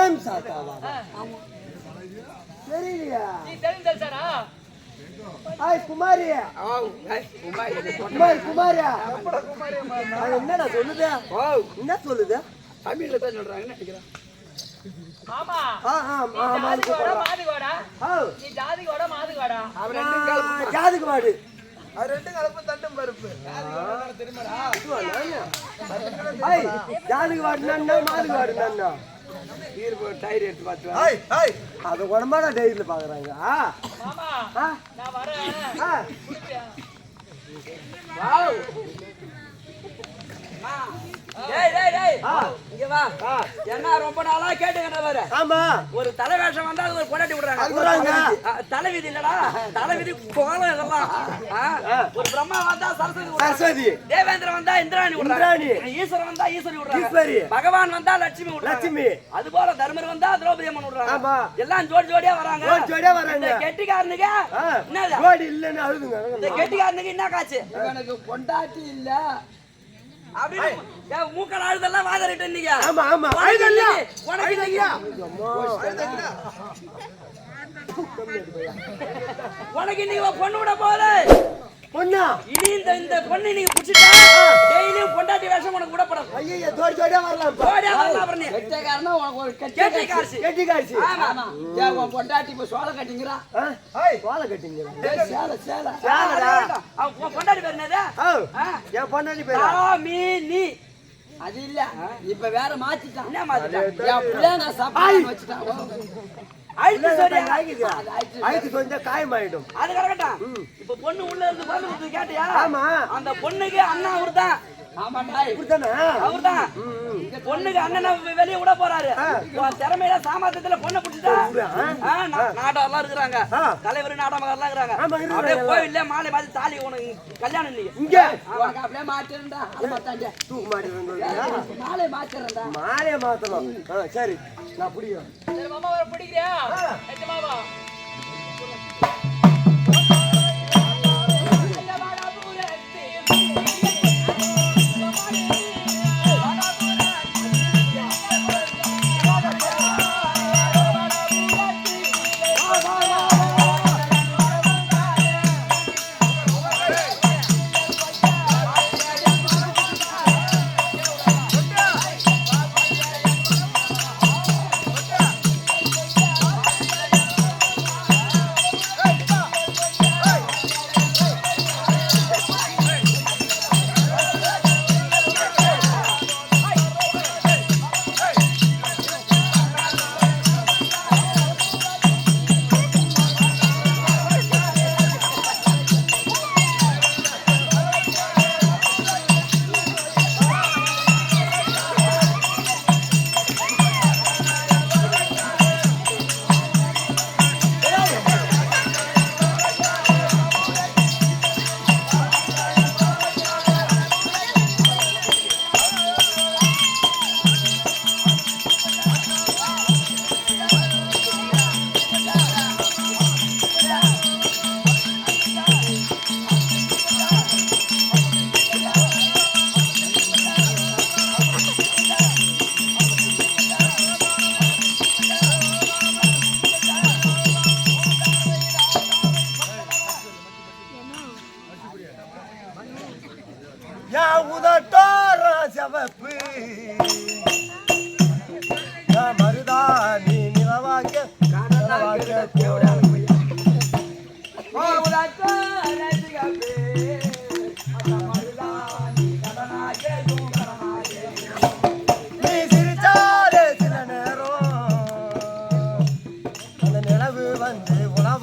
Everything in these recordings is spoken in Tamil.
ஏம் சாத்தாவா தெரியலையா. தெரிசாடா ஹாய் குமாரி. குமாரி. குமாரி அது என்னடா சொல்லுது? என்ன சொல்லுது? தமிழ்ல தான் சொல்றாங்கன்னு நினைக்கிறேன். ஜாதுக்கு மாடு. அது ரெண்டு கலப்பு தட்டும் பருப்பு. ஜாதுக்கு நன்னா மாதுக்கு ஈர் டயர் எடுத்து பார்த்து அது உடம்பாடா டைரியில் பார்க்குறாங்க. ஆ. என்ன ரொம்ப நாளா கேட்டுக்கிட்ட பாரு ஆமா. ஒரு தலை வேஷம் வந்தா அது ஒரு பொண்டாட்டி விடுறாங்க. தலைவிதி இல்லடா. தலைவிதி கோலம் இதெல்லாம். ஒரு பிரம்மா வந்தா சரஸ்வதி தேவேந்திரன் வந்தா இந்திராணி இந்திராணி. ஈஸ்வரன் வந்தா ஈஸ்வரி ஈஸ்வரி. விடுறாங்க பகவான் வந்தா லட்சுமி லட்சுமி. அது போல தர்மர் வந்தா திரௌபதி அம்மன் விடுறாங்க. ஆமா. எல்லாம் ஜோடி ஜோடியா வராங்க. ஜோடி ஜோடியா வராங்க. கெட்டிக்காரனுக்கு ஆ. என்னது? ஜோடி இல்லைன்னு அழுதுங்க. இந்த கெட்டிக்காரனுக்கு என்ன காச்சு எனக்கு பொண்டாட்டி இல்ல. மூக்கட அழுதெல்லாம் வாதறிட்டு நீங்க ஆமா ஆமா. உனக்கு அழுதல்ல உனக்கு இன்னைக்கு. உனக்கு இன்னைக்கு பொண்ணு விட போகுது. பொண்ணா? இனி இந்த இந்த பொண்ணு நீங்க புடிச்சிட்டா டெய்லியும் பொண்டாட்டி வேஷம் உனக்கு விடப்படும். ஐயா ஜோடி ஜோடியா வரலாம் ஜோடியா வரலாம் அப்புறம் நீ. கெட்டிக்காரனா உனக்கு ஒரு கெட்டிக்காரசி. கெட்டி காய்ச்சி ஆமா. ஏன் உன் பொண்டாட்டி இப்ப சோள கட்டிங்கிறா கட்டிங்க சேலை சேலை. யாரடா அவன் உன் பொண்டாட்டி பேர் என்னது? நீ அது இல்ல. இப்ப வேற மாத்திட்டான். என்ன மாத்திட்டான்? என் பிள்ளை நான் சாப்பாடு வச்சுட்டான். அழுத்து கொஞ்சம் காயமாயிடும். அது கிடக்கட்டும் இப்ப பொண்ணு உள்ள இருந்து கொடுத்து கேட்டியா? ஆமா. அந்த பொண்ணுக்கு அண்ணன் அவர்தான். ஆமாண்டா இப்படித்தானே அவர்தான்? இந்த பொண்ணுக்கு அண்ணனை வெளிய விட போறாரு. திறமையில சாமர்த்தியத்துல பொண்ணை பிடிச்சிட்டா? நாடகம் இருக்கிறாங்க. தலைவர் நாடகம் இருக்கிறாங்க. ஆமா, இருக்கிறாங்க. அப்படியே எல்லாம். கோயில்ல மாலை மாதிரி தாலி உனக்கு கல்யாணம் இன்னைக்கு இங்க? அப்படியே மாட்டி நாளை மாத்திரண்டா மாலையை மாத்தணும். சரி. நான் பிடிக்கிறேன். மாமா வர பிடிக்கிறியா நிஜமாவா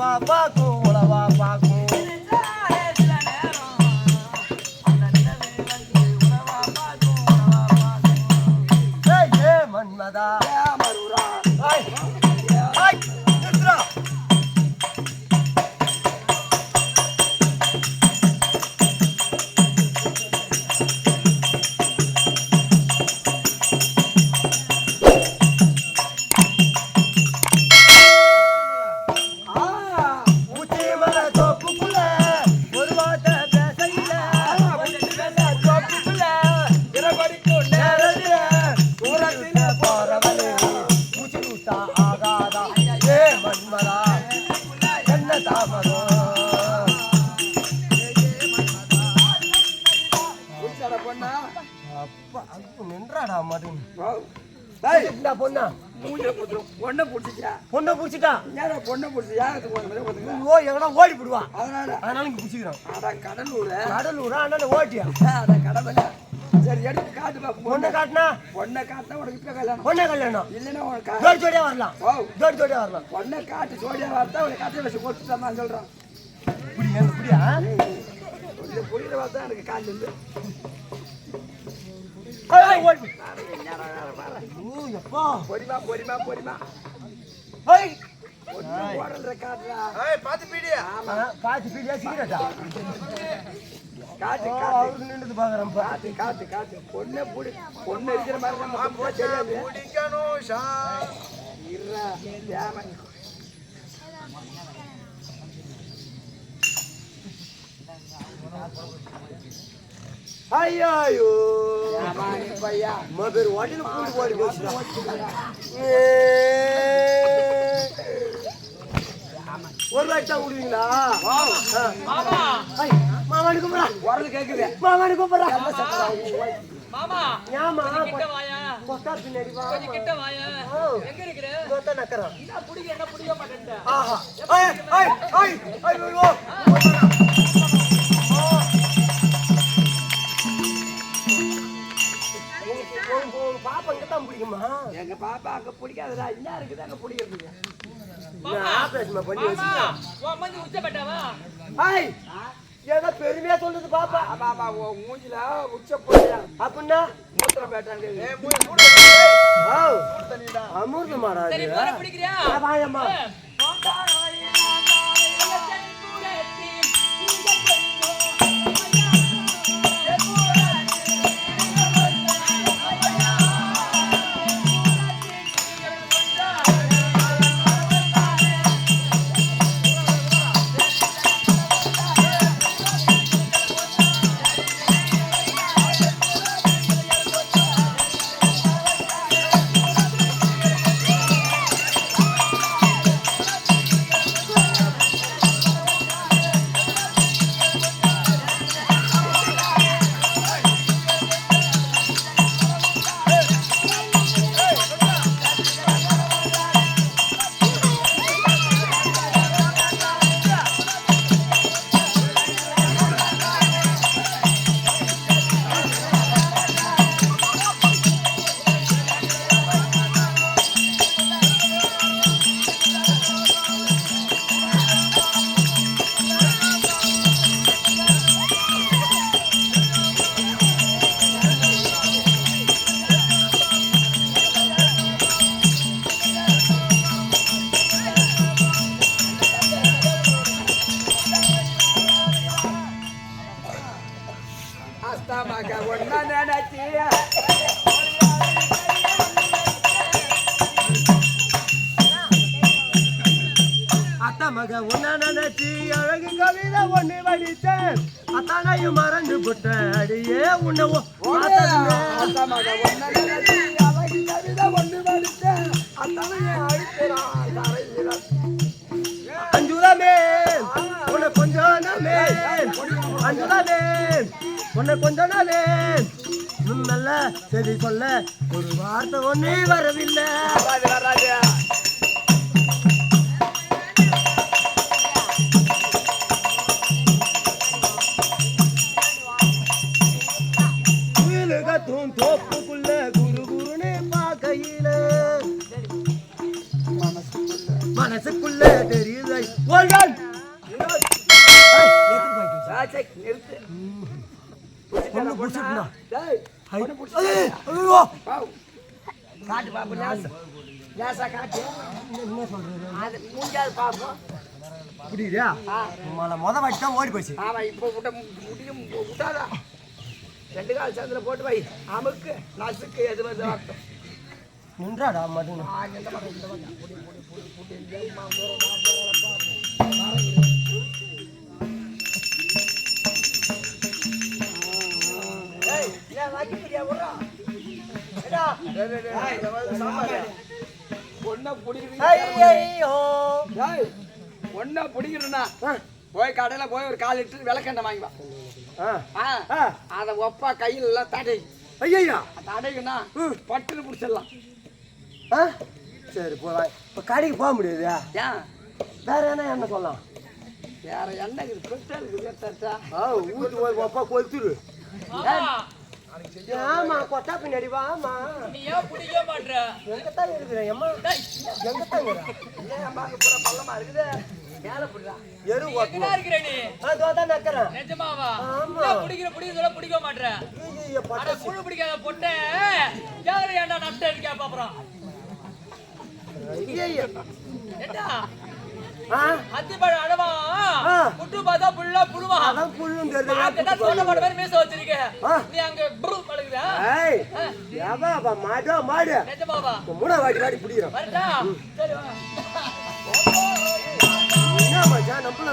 உளவா பாக்கும் உளவா பாக்கும் நின்றாடா மாட்டேன் வாவ். டேய், என்ன பொண்ணா. பொண்ணை? பொண்ணை பிடிச்சிட்டா என்னடா பொண்ணை புடிச்சு. ஓ எங்கடா ஓடி போடுவா அதனால அதனால இங்க அட கடலூர் கடலூரா அண்ணா ஓட்டியா கடவுளே. சரி எடுத்து காட்டு பாப்போம் பொண்ணை காட்டினா பொண்ணை காட்டினா உனக்கு இப்ப கல்யாணம் பொண்ணை கல்யாணம் இல்லைன்னா உனக்கு ஜோடி ஜோடியா வரலாம் வாவ். ஜோடி வரலாம் பொண்ணை காட்டு சோடியா வார்த்தா உனக்கு கதை வச்சு இப்படி இப்படியா இந்த புரியுற வார்த்தை எனக்கு காலில் எப்பா. பொறிமா பொறிமா பொறிமா ஏய். காட்டுறா ஆ, பாத்து பீடியா சிகரெட்டா காட்டு காட்டு நின்னுட்டு பாக்குறேன்ப்பா காட்டு காட்டு காட்டு பொண்ணை புடி பொண்ணு இருக்கிற மாதிரி இருடா, தேவை. ஐயோ ஏம்மா, நீ பையா அம்மா பேர் வாட்டில கூட்டு போடி போச்சுடா ஒரு லட்சம் கொடுவீங்களா? மாமா மாமானு கூப்பிடா குரல் கேக்குது மாமானு கூப்பிடா மாமா ஏமா கிட்ட வாயா கொத்தா பின்னாடி வா. கொஞ்சம் கிட்ட வாயா ஓ. எங்க இருக்கிற கொத்தா நக்கறான் என்ன பிடிக்க என்ன பிடிக்க மாட்டேன்ட்ட ஆஹா. ஐய் ஐய் ஐய் ஐயோ. எங்க பாப்பா அங்க பிடிக்காதுடா என்ன இருக்குது அங்க பிடிக்கிறதுக்கு? மாமா ஆபரேஷன் பண்ணி ஏதோ பெருமையா சொல்றது பாப்பா. உன் மூஞ்சில உச்ச போயா அப்படின்னா? மூத்திர பேட்டாங்க அமிர்தமாடா அத்தா மக உன்ன நினைச்சு அழகு கவிதை ஒண்ணு வடித்தேன். அத்தானையும் மறந்து விட்டேன் அடியே உன்னை பார்த்ததுமே. அஸ்தாமாக ஒன்னா நினைச்சி அழகு கவிதை ஒண்ணு படித்தேன் அத்தனையே அழுக்கிறான் தரையில அஞ்சுரமே உன்னை கொஞ்சம் கொஞ்சம் நல்ல சரி சொல்ல ஒரு வார்த்தை ஒண்ணே வரவில்லை. பாவு. காட்டு பாப்பு லேசா காட்டு என்ன சொல்றது அது மூஞ்சாது பாப்போம் புரியுதா மலை மொத வாட்டி தான் ஓடி போச்சு ஆமா இப்போ விட்ட முடியும் விட்டாதா ரெண்டு கால் சேர்ந்துல போட்டு வை அமுக்கு நசுக்கு எது வந்து நின்றாடா மட்டும் ஒன்ன பிடிக்கணும்னா போய் கடையில போய் ஒரு கால் லிட்டர் விளக்கெண்ணெய் வாங்கி வா அதை ஒப்பா கையில எல்லாம் தடை ஐயா தடைக்குன்னா பட்டுன்னு பிடிச்சிடலாம் சரி போலாம். இப்போ கடைக்கு போக முடியாது ஏன்? வேற என்ன என்ன சொல்லலாம்? வேற ஆ ஊத்து போய் அப்பா கொத்துரு ஆமா. கொட்டா பின்னாடி வாமா. நீ ஏன் பிடிக்க மாட்ற? எங்கத்தான் இருக்கிறேன் அம்மா டேய், எங்கத்தான் இருக்கிறேன் ஏன் பள்ளமா இருக்குது. மேல பிடிடா எரு நீ அதோ தான் நக்கிறேன். நிஜமாவா? ஆமா. நான் பிடிக்கிற பிடிக்க சொல்ல பிடிக்க மாட்ற? ஐயோ அட பட்டா குழு பிடிக்காத பொட்டை. யாரு ஏன்டா நஷ்டம் இருக்கா ஐயோ ஆ அத்திப்பழம் அடவா. புட்டு பார்த்தா புல்லா புழுவா. அதான் புல்லும் தெரியுது தோட்ட மாடு மாதிரி மீச வச்சிருக்க. ஆ. நீ அங்க புரு பழகுதா. ஏய் ஏப்பா அப்பா மாடோ மாடு. நிஜமாவா மூணா வாட்டி வாட்டி பிடிக்கிறோம். வரட்டா. சரி வா. என்ன மச்சான் நம்மள